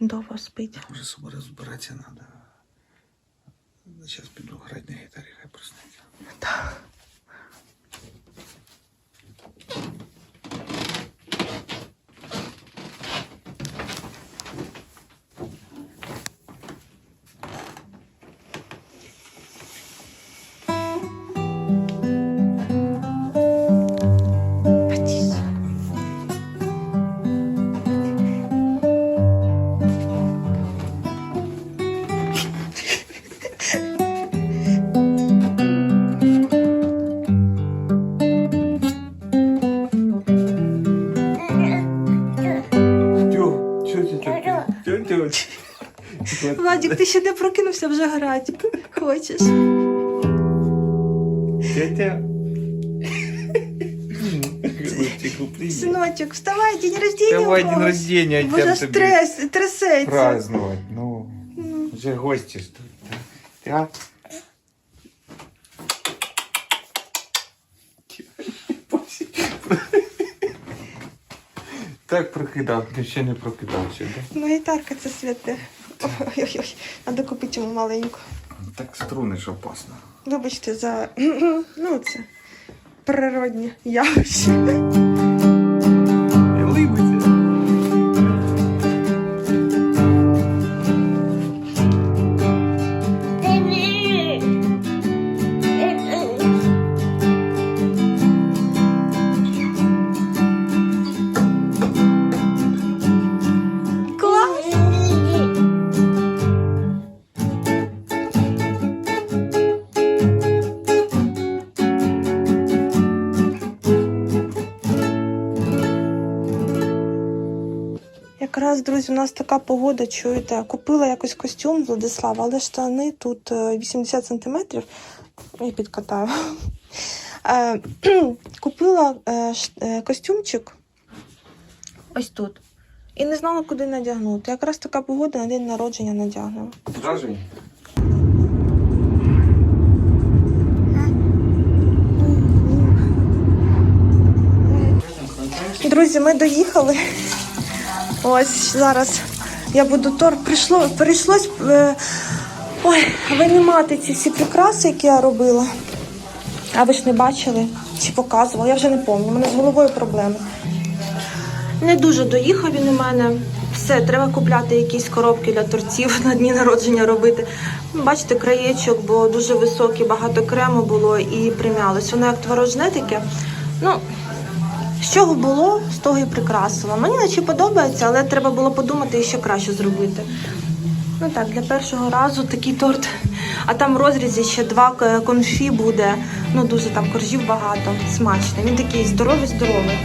Довго спить. Вже собі розбиратися треба. Зараз піду грати на гітарі, хай проснеться. Так. Тю. Владик, ти ще не прокинувся вже грати. Хочеш? Тетя. Синочок, вставай, день рождения. Давай день рождения, Боже, стрес, трясеться. праздновать. Ну, Уже гости ждут. да. Так прокидав, ти ще не прокидався, да? Ну, гітарка це святе. Ой-ой-ой, треба купити йому маленьку. Так струниш опасно. Вибачте за ну, це природні явище. Якраз, друзі, у нас така погода, чуєте, купила якось костюм Владислава, але штани тут е, 80 сантиметрів. Я підкатаю. Е, Купила е, е, костюмчик ось тут. І не знала, куди надягнути. Якраз така погода на день народження надягнемо. Скажи. Друзі, ми доїхали. Ось зараз я буду торт. Прийшло, прийшлось е, ой, винімати ці всі прикраси, які я робила. А ви ж не бачили чи показувала, я вже не пам'ятаю. У мене з головою проблеми. Не дуже доїхав він у мене. Все, треба купляти якісь коробки для тортів на дні народження робити. Бачите, краєчок, бо дуже високий, багато крему було і примялось. Воно як творожне таке. Ну, з чого було, з того і прикрасила. Мені наче подобається, але треба було подумати і ще краще зробити. Ну так, для першого разу такий торт. А там в розрізі ще два конфі буде. Ну дуже там коржів багато, смачний. Він такий здоровий-здоровий.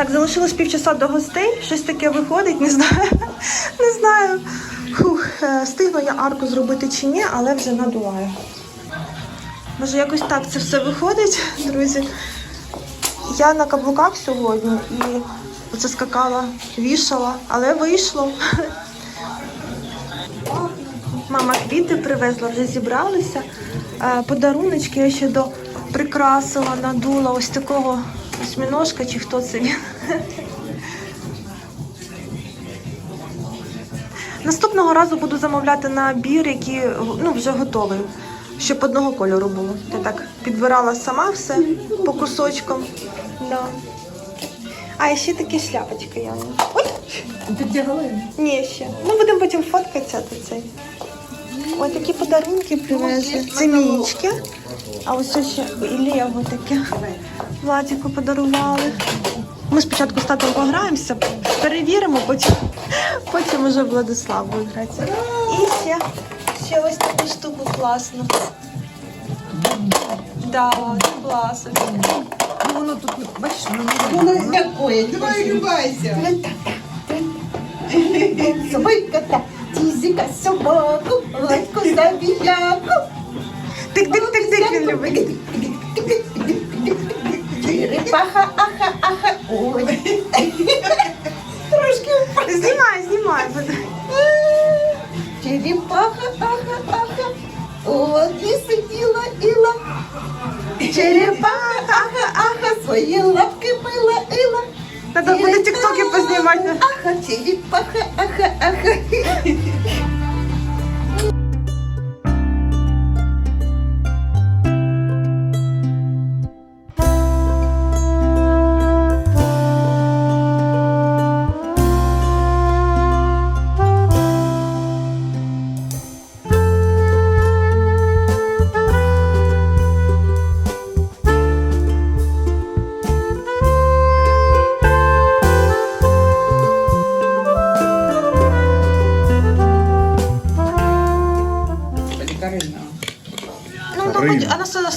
Так, залишилось півчаса до гостей. Щось таке виходить, не знаю. Не знаю. Фух, е, встигла я арку зробити чи ні, але вже надуваю. Може, якось так це все виходить, друзі. Я на каблуках сьогодні і оце скакала, вішала, але вийшло. Мама квіти привезла, вже зібралися. Е, Подаруночки я ще до прикрасила, надула ось такого осьміножка, чи хто це він. Наступного разу буду замовляти набір, який ну, вже готовий, щоб одного кольору було. Я так підбирала сама все по кусочкам. Да. А, і ще такі шляпочки я. Ой! Ні, ще. Ну, будемо потім фоткатися то цей. Ой, такі подарунки привезли. Це мічки. А ось ще і Лего таке. Владіку подарували. Ми спочатку з татом пограємося, перевіримо, потім, потім вже Владислав буде гратися. І ще, ще ось таку штуку класну. Да, класно. Воно тут, бачиш, воно Воно такое. Давай улыбайся. Собака та тізика собаку, лайку забіяку. Тик-тик-тик-тик він любить. Черепаха, аха, аха, ой. Трошки Знімай, знімай. буде. Черепаха, аха, аха. От і сиділа іла. Черепаха, аха, аха, свої лапки мила іла. Треба буде тіктоки познімати. Аха, черепаха, аха, аха.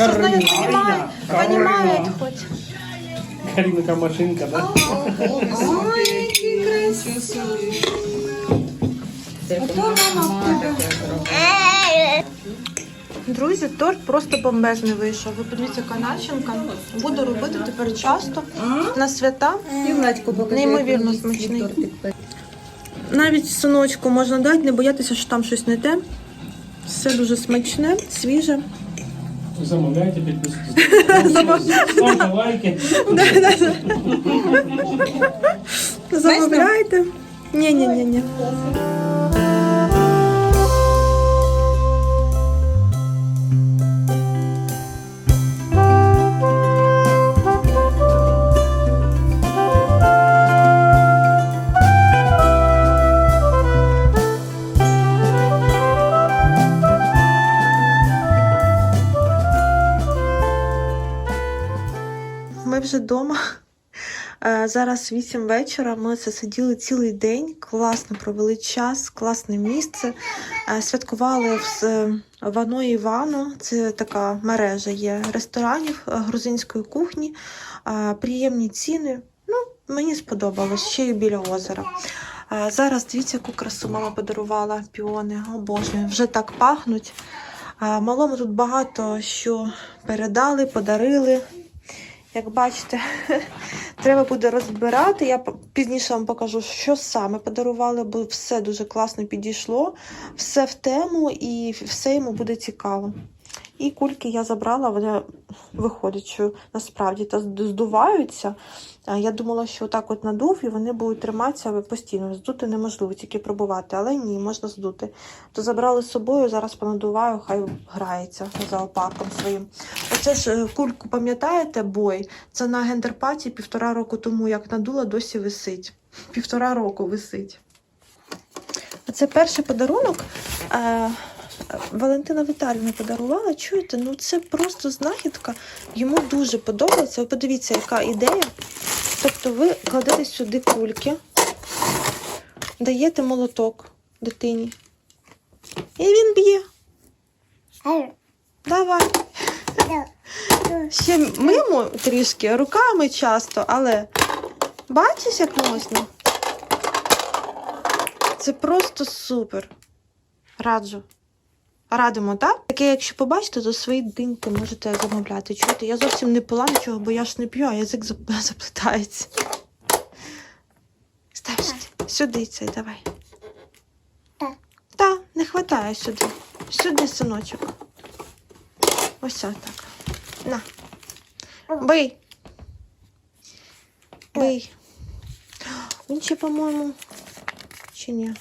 Она со- осознает, понимает, понимает хоть. Каринка машинка, да? Ой, який красивий. Друзі, торт просто бомбезний вийшов. Ви подивіться, яка начинка. Буду робити тепер часто на свята. Неймовірно смачний. Навіть синочку можна дати, не боятися, що там щось не те. Все дуже смачне, свіже. Замовляйте, підписуйтесь. Ставте лайки. Замовляйте. Ні, вже вдома. Е, Зараз 8 вечора. Ми це сиділи цілий день, класно провели час, класне місце. Е, Святкували в е, Вано Івану. Це така мережа є ресторанів грузинської кухні. Приємні ціни. Ну, мені сподобалось ще й біля озера. Зараз дивіться, яку красу мама подарувала піони. Обожнюю, вже так пахнуть. Малому тут багато що передали, подарили. Як бачите, треба буде розбирати. Я пізніше вам покажу, що саме подарували, бо все дуже класно підійшло, все в тему і все йому буде цікаво. І кульки я забрала, вони виходять, що насправді та здуваються. Я думала, що так от надув і вони будуть триматися постійно. Здути неможливо, тільки пробувати, але ні, можна здути. То забрали з собою, зараз понадуваю, хай грається зоопарком своїм. Оце ж е, кульку, пам'ятаєте, бой? Це на гендерпаті півтора року тому, як надула, досі висить. Півтора року висить. Це перший подарунок. Валентина Віталіївна подарувала. Чуєте, ну це просто знахідка. Йому дуже подобається. Ви подивіться, яка ідея. Тобто ви кладете сюди кульки, даєте молоток дитині. І він б'є. Давай. Ще мимо трішки, руками часто, але Бачиш, як можна? Це просто супер. Раджу. Радимо, так? Таке, якщо побачите, то свої диньки можете замовляти. Чуєте, я зовсім не пила нічого, бо я ж не п'ю, а язик зап- заплетається. Став сюди. Сюди цей, давай. Так. Та, не хватає сюди. Сюди, синочок. Ось так. На. Бий. Бий. Він ще, по-моєму, чи ні?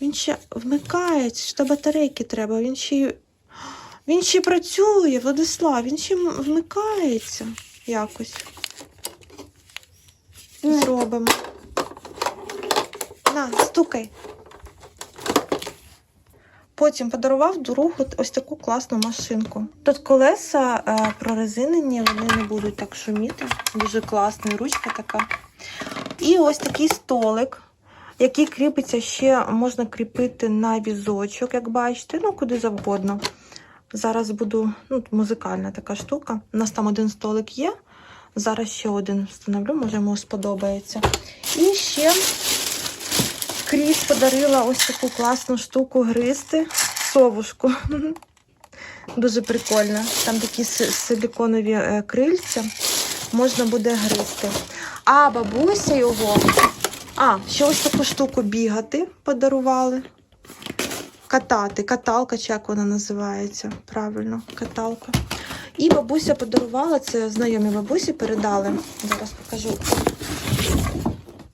Він ще вмикається, що батарейки треба. Він ще він ще працює, Владислав, він ще вмикається якось. Зробимо. На, стукай. Потім подарував другу ось таку класну машинку. Тут колеса е, прорезинені, вони не будуть так шуміти. Дуже класна ручка така. І ось такий столик, який кріпиться ще можна кріпити на візочок, як бачите, ну куди завгодно. Зараз буду, ну, музикальна така штука. У нас там один столик є. Зараз ще один встановлю, може йому сподобається. І ще Кріс подарила ось таку класну штуку гристи, совушку. Дуже прикольно. Там такі си- силіконові е, крильця, можна буде гристи. А бабуся його. А, ще ось таку штуку бігати подарували. Катати, каталка, чи як вона називається? Правильно, каталка. І бабуся подарувала, це знайомі бабусі передали. Зараз покажу.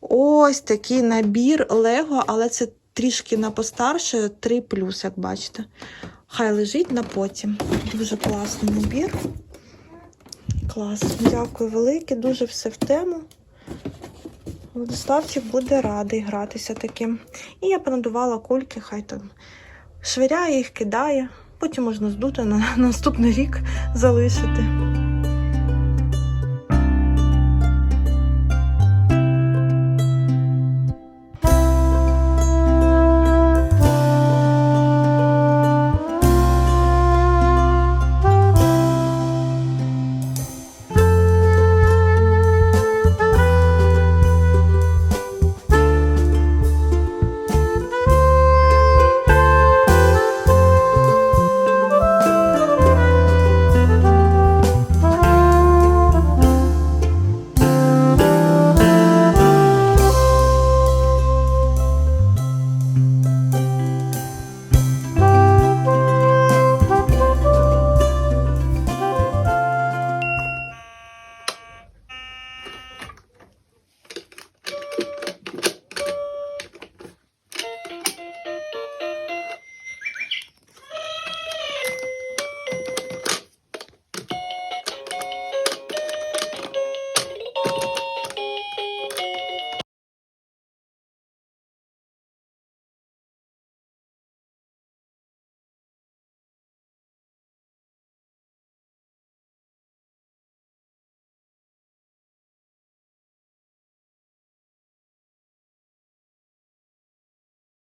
Ось такий набір Лего, але це трішки на постарше 3 як бачите. Хай лежить на потім. Дуже класний набір. Клас. Дякую велике, дуже все в тему. Владиславчик буде радий гратися таким. І я понадувала кульки, хай там швиряє їх, кидає. Потім можна здути на наступний рік залишити.